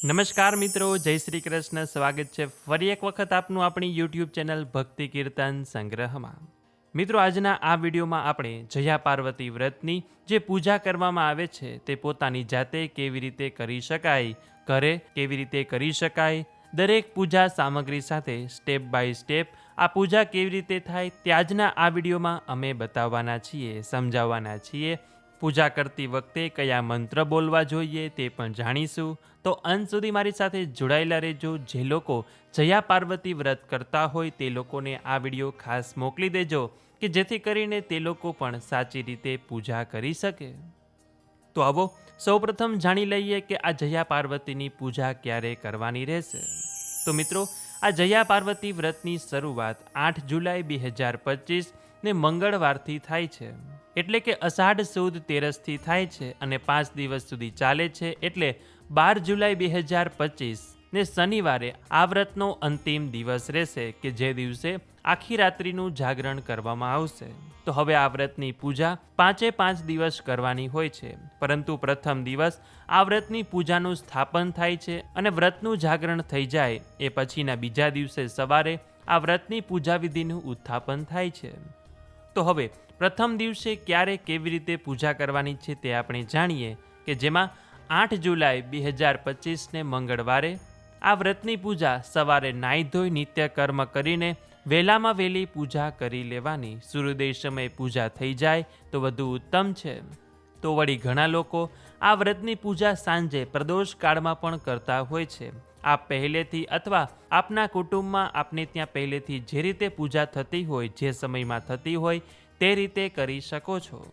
નમસ્કાર મિત્રો, જય શ્રી કૃષ્ણ. સ્વાગત છે ફરી એક વખત આપનું આપણી યુટ્યુબ ચેનલ ભક્તિ કીર્તન સંગ્રહમાં. મિત્રો, આજના આ વિડીયોમાં આપણે જયા પાર્વતી વ્રતની જે પૂજા કરવામાં આવે છે તે પોતાની જાતે કેવી રીતે કરી શકાય, ઘરે કેવી રીતે કરી શકાય, દરેક પૂજા સામગ્રી સાથે સ્ટેપ બાય સ્ટેપ આ પૂજા કેવી રીતે થાય તે આજના આ વિડીયોમાં અમે બતાવવાના છીએ, સમજાવવાના છીએ. પૂજા કરતી વખતે કયા મંત્ર બોલવા જોઈએ તે પણ જાણીશું. તો અંત સુધી મારી સાથે જોડાયેલા રહેજો. જે લોકો જયા પાર્વતી વ્રત કરતા હોય તે લોકોને આ વીડિયો ખાસ મોકલી દેજો કે જેથી કરીને તે લોકો પણ સાચી રીતે પૂજા કરી શકે. તો આવો સૌપ્રથમ જાણી લઈએ કે આ જયા પાર્વતીની પૂજા ક્યારે કરવાની રહેશે. તો મિત્રો, આ જયા પાર્વતી વ્રતની શરૂઆત આઠ જુલાઈ બે હજાર પચીસ ને મંગળવારથી થાય છે. એટલે કે અષાઢ સુદ તેરસથી થાય છે અને પાંચ દિવસ સુધી ચાલે છે એટલે બાર જુલાઈ બે હજાર પચીસ ને શનિવારે આ વ્રતનો અંતિમ દિવસ રહેશે કે જે દિવસે આખી રાત્રિનું જાગરણ કરવામાં આવશે. તો હવે આ વ્રતની પૂજા પાંચે પાંચ દિવસ કરવાની હોય છે. પરંતુ પ્રથમ દિવસ આ વ્રતની પૂજાનું સ્થાપન થાય છે અને વ્રતનું જાગરણ થઈ જાય એ પછીના બીજા દિવસે સવારે આ વ્રતની પૂજા વિધિનું ઉત્થાપન થાય છે. તો હવે પ્રથમ દિવસે ક્યારે કેવી રીતે પૂજા કરવાની છે તે આપણે જાણીએ કે જેમાં આઠ જુલાઈ બે હજાર પચીસને મંગળવારે આ વ્રતની પૂજા સવારે નાહી ધોઈ નિત્ય કર્મ કરીને વહેલામાં વહેલી પૂજા કરી લેવાની. સૂર્યોદય સમયે પૂજા થઈ જાય તો વધુ ઉત્તમ છે. તો વળી ઘણા લોકો આ વ્રતની પૂજા સાંજે પ્રદોષ કાળમાં પણ કરતા હોય છે. આપ પહેલેથી અથવા આપના કુટુંબમાં આપને ત્યાં પહેલેથી જે રીતે પૂજા થતી હોય, જે સમયમાં થતી હોય, તે રીતે કરી શકો છો.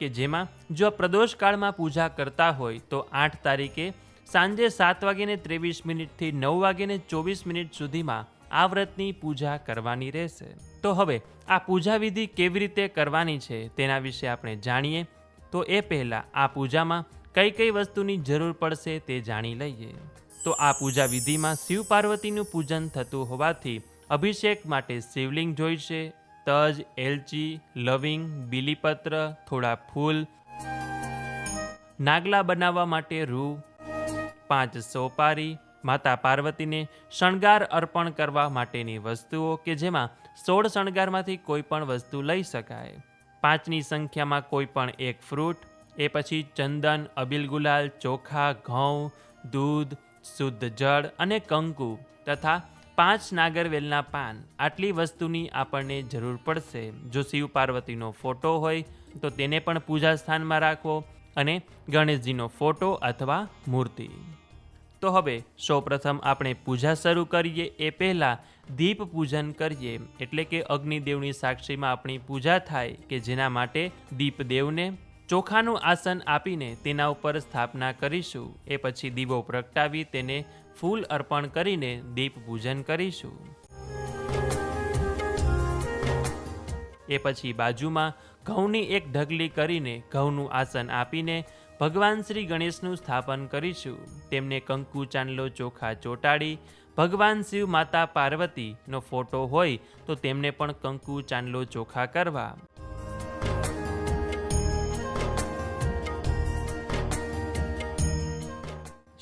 કે જેમાં જો પ્રદોષકાળમાં પૂજા કરતા હોય, તો આઠ તારીખે સાંજે સાત વાગીને ત્રેવીસ મિનિટથી નવ વાગીને ચોવીસ મિનિટ સુધીમાં આ વ્રતની પૂજા કરવાની રહેશે. તો હવે, આ પૂજા વિધિ કેવી રીતે કરવાની છે, તેના વિશે આપણે જાણીએ. તો એ પહેલાં આ પૂજામાં કઈ કઈ વસ્તુની જરૂર પડશે તે જાણી લઈએ. તો આ પૂજા વિધિમાં શિવ પાર્વતીનું પૂજન થતું હોવાથી અભિષેક માટે શિવલિંગ જોઈશે. તજ, એલચી, લવિંગ, બીલીપત્ર, થોડા ફૂલ, નાગલા બનાવવા માટે રૂ, પાંચ સોપારી, માતા પાર્વતીને શણગાર અર્પણ કરવા માટેની વસ્તુઓ કે જેમાં સોળ શણગારમાંથી કોઈ પણ વસ્તુ લઈ શકાય. પાંચની સંખ્યામાં કોઈ પણ એક ફ્રૂટ, એ પછી ચંદન, અબિલ ગુલાલ, ચોખા, ઘઉં, દૂધ શુદ્ધ જળ અને કંકુ તથા પાંચ નાગરવેલના પાન. આટલી વસ્તુની આપણને જરૂર પડશે. જો શિવ પાર્વતીનો ફોટો હોય, તો તેને પણ પૂજા સ્થાનમાં રાખવો અને ગણેશજીનો ફોટો અથવા મૂર્તિ. તો હવે સૌપ્રથમ આપણે પૂજા શરૂ કરીએ. એ પહેલાં દીપ પૂજન કરીએ. એટલે કે અગ્નિદેવની સાક્ષીમાં આપણી પૂજા થાય કે જેના માટે દીપદેવને ચોખાનું આસન આપીને તેના ઉપર સ્થાપના કરીશું. એ પછી દીવો પ્રગટાવી તેને ફૂલ અર્પણ કરીને દીપ પૂજન કરીશું. એ પછી બાજુમાં ઘઉંની એક ઢગલી કરીને ઘઉંનું આસન આપીને ભગવાન શ્રી ગણેશનું સ્થાપન કરીશું. તેમને કંકુ, ચાંદલો, ચોખા ચોટાડી ભગવાન શિવ માતા પાર્વતીનો ફોટો હોય તો તેમને પણ કંકુ, ચાંદલો, ચોખા કરવા.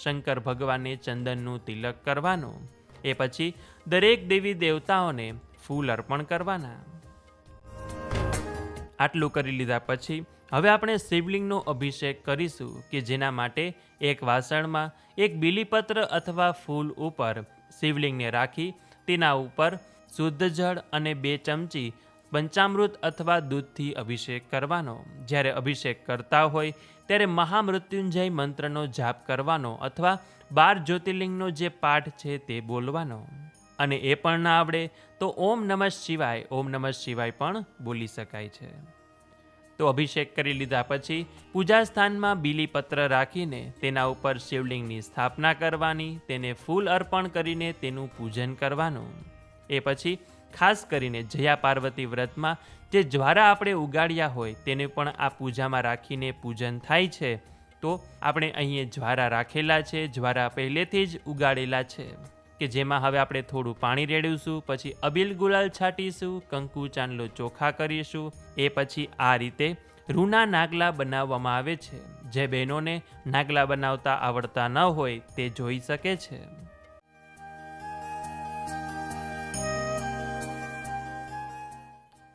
શંકર ભગવાનને ચંદનનું તિલક કરવાનું. એ પછી દરેક દેવી દેવતાઓને ફૂલ અર્પણ કરવાના. આટલું કરી લીધા પછી હવે આપણે શિવલિંગનો અભિષેક કરીશું કે જેના માટે એક વાસણમાં એક બીલીપત્ર અથવા ફૂલ ઉપર શિવલિંગને રાખી તેના ઉપર શુદ્ધ જળ અને બે ચમચી પંચામૃત અથવા દૂધથી અભિષેક કરવાનો. જ્યારે અભિષેક કરતા હોય ત્યારે મહામૃત્યુંજય મંત્રનો જાપ કરવાનો અથવા બાર જ્યોતિર્લિંગનો જે પાઠ છે તે બોલવાનો. અને એ પણ ના આવડે, તો ઓમ નમઃ શિવાય, ઓમ નમઃ શિવાય પણ બોલી શકાય છે. તો અભિષેક કરી લીધા પછી પૂજા સ્થાનમાં બીલીપત્ર રાખીને તેના ઉપર શિવલિંગની સ્થાપના કરવાની, તેને ફૂલ અર્પણ કરીને તેનું પૂજન કરવાનું. એ પછી ખાસ કરીને જયા પાર્વતી વ્રતમાં જે જ્વારા આપણે ઉગાડ્યા હોય તેને પણ આ પૂજામાં રાખીને પૂજન થાય છે, તો આપણે અહીં જ્વારા રાખેલા છે, જ્વારા પહેલેથી જ ઉગાડેલા છે, કે જેમાં હવે આપણે થોડું પાણી રેડીશું પછી અબિલ ગુલાલ છાંટીશું, કંકુ ચાંદલો ચોખા કરીશું, એ પછી આ રીતે રૂના નાગલા બનાવવામાં આવે છે, જે બહેનોને નાગલા બનાવતા આવડતા ન હોય તે જોઈ શકે છે.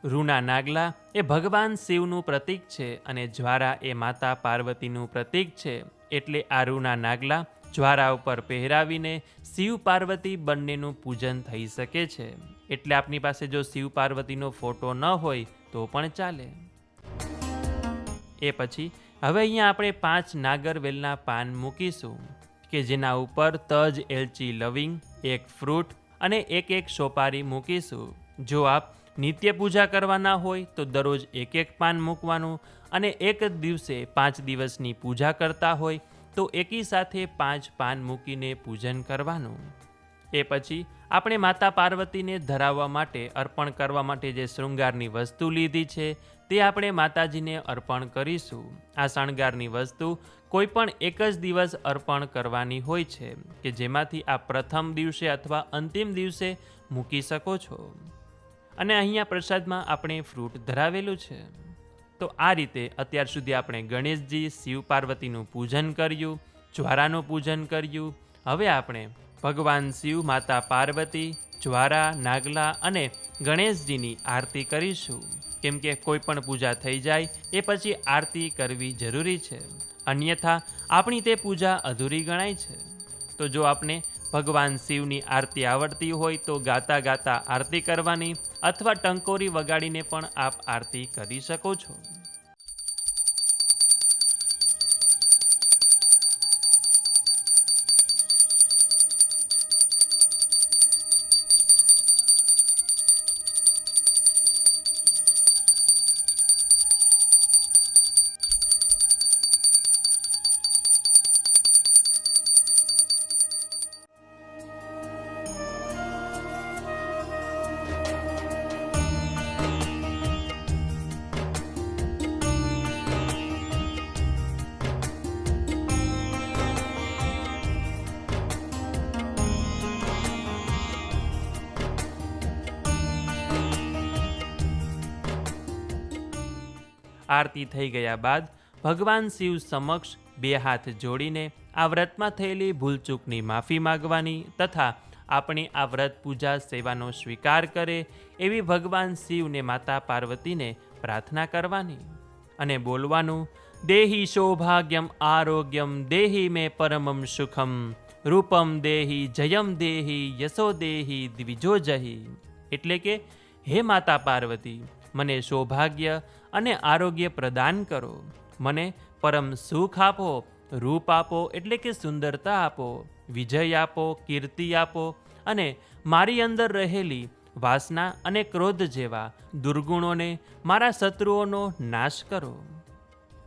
રૂના નાગલા એ ભગવાન શિવનું પ્રતીક છે અને જ્વારા એ માતા પાર્વતીનું પ્રતીક છે. એટલે આ રૂના નાગલા જ્વારા ઉપર પહેરાવીને શિવ પાર્વતી બંનેનું પૂજન થઈ શકે છે. એટલે આપની પાસે જો શિવ પાર્વતીનો ફોટો ન હોય તો પણ ચાલે. એ પછી હવે અહીંયા આપણે પાંચ નાગરવેલના પાન મૂકીશું, કે જેના ઉપર તજ, એલચી, લવિંગ, એક ફ્રૂટ અને એક એક સોપારી મૂકીશું. જો આપ નિત્ય પૂજા કરવાના હોય તો દરરોજ એક એક પાન મૂકવાનું અને એક જ દિવસે પાંચ દિવસની પૂજા કરતા હોય તો એકી સાથે પાંચ પાન મૂકીને પૂજન કરવાનું. એ પછી આપણે માતા પાર્વતીને ધરાવવા માટે અર્પણ કરવા માટે જે શૃંગારની વસ્તુ લીધી છે તે આપણે માતાજીને અર્પણ કરીશું. આ શણગારની વસ્તુ કોઈ પણ એક જ દિવસ અર્પણ કરવાની હોય છે કે જેમાંથી આ પ્રથમ દિવસે અથવા અંતિમ દિવસે મૂકી શકો છો. અને અહીંયા પ્રસાદમાં આપણે ફ્રૂટ ધરાવેલું છે. તો આ રીતે અત્યાર સુધી આપણે ગણેશજી શિવ પાર્વતીનું પૂજન કર્યું, જ્વારાનું પૂજન કર્યું. હવે આપણે ભગવાન શિવ, માતા પાર્વતી, જ્વારા, નાગલા અને ગણેશજીની આરતી કરીશું. કેમ કે કોઈ પણ પૂજા થઈ જાય, એ પછી આરતી કરવી જરૂરી છે. અન્યથા, આપણી તે પૂજા અધૂરી ગણાય છે. તો જો આપને ભગવાન શિવની આરતી આવડતી હોય તો ગાતા ગાતા આરતી કરવાની અથવા ટંકોરી વગાડીને પણ આપ આરતી કરી શકો છો. આરતી થઈ ગયા બાદ ભગવાન શિવ સમક્ષ બે હાથ જોડીને આ વ્રતમાં થયેલી ભૂલચૂકની માફી માગવાની તથા આપણી આ વ્રત પૂજા સેવાનો સ્વીકાર કરે એવી ભગવાન શિવને માતા પાર્વતીને પ્રાર્થના કરવાની અને બોલવાનું, દેહી સૌભાગ્યમ આરોગ્યમ, દેહી મે પરમમ સુખમ, રૂપમ દેહી જયમ દેહી, યશો દેહી દ્વિજો જહી. એટલે કે, હે માતા પાર્વતી, મને સૌભાગ્ય અને આરોગ્ય પ્રદાન કરો. મને પરમ સુખ આપો, રૂપ આપો, એટલે કે સુંદરતા આપો, વિજય આપો, કીર્તિ આપો, અને મારી અંદર રહેલી વાસના અને ક્રોધ જેવા દુર્ગુણોને મારા શત્રુઓનો નાશ કરો.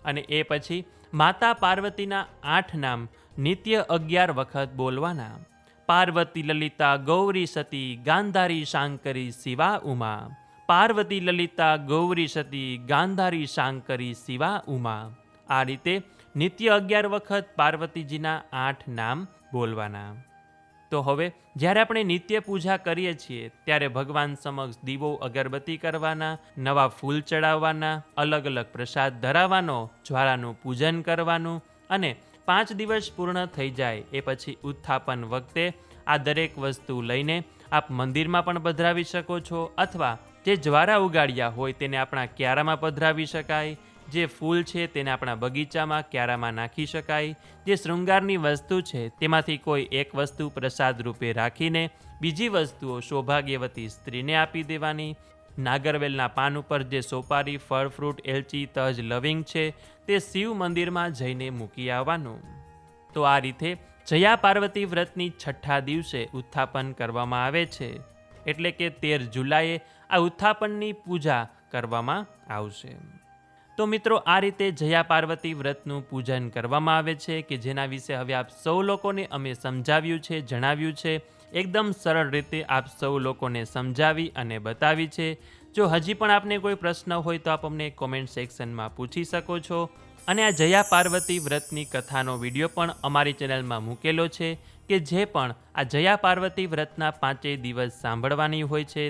અને એ પછી માતા પાર્વતીના આઠ નામ નિત્ય અગિયાર વખત બોલવાના. પાર્વતી લલિતા, ગૌરી સતી, ગાંધારી, શાંકરી, શિવા, ઉમા પાર્વતી, લલિતા, ગૌરી, સતી, ગાંધારી, શાંકરી, શિવા, ઉમા. આ રીતે નિત્ય અગિયાર વખત પાર્વતીજીના આઠ નામ બોલવાના. તો હવે જ્યારે આપણે નિત્ય પૂજા કરીએ છીએ, ત્યારે ભગવાન સમક્ષ દીવો, અગરબત્તી કરવાના, નવા ફૂલ ચડાવવાના અલગ અલગ પ્રસાદ ધરાવવાનો, જ્વાળાનું પૂજન કરવાનું અને પાંચ દિવસ પૂર્ણ થઈ જાય એ પછી ઉત્થાપન વખતે આ દરેક વસ્તુ લઈને આપ મંદિરમાં પણ પધરાવી શકો છો અથવા જે જ્વારા ઉગાડ્યા હોય તેને આપણા ક્યારામાં પધરાવી શકાય, જે ફૂલ છે તેને આપણા બગીચામાં ક્યારામાં નાખી શકાય, જે શૃંગારની વસ્તુ છે તેમાંથી કોઈ એક વસ્તુ પ્રસાદ રૂપે રાખીને બીજી વસ્તુઓ સૌભાગ્યવતી સ્ત્રીને આપી દેવાની. નાગરવેલના પાન ઉપર જે સોપારી, ફળ, ફ્રૂટ, એલચી, તજ, લવિંગ છે તે શિવ મંદિરમાં જઈને મૂકી આવવાનું. તો આ રીતે જયા પાર્વતી વ્રતની છઠ્ઠા દિવસે ઉત્થાપન કરવામાં આવે છે. એટલે કે તેર જુલાઈએ આ ઉત્થાપનની પૂજા કરવામાં આવશે. તો મિત્રો, આ રીતે જયા પાર્વતી વ્રતનું પૂજન કરવામાં આવે છે કે જેના વિશે હવે આપ સૌ લોકોને અમે સમજાવ્યું છે, જણાવ્યું છે. એકદમ સરળ રીતે આપ સૌ લોકોને સમજાવી અને બતાવી છે. જો હજી પણ આપને કોઈ પ્રશ્ન હોય તો આપ અમને કોમેન્ટ સેક્શનમાં પૂછી શકો છો. અને આ જયા પાર્વતી વ્રતની કથાનો વીડિયો પણ અમારી ચેનલમાં મૂકેલો છે કે જે પણ આ જયા પાર્વતી વ્રતના પાંચેય દિવસ સાંભળવાની હોય છે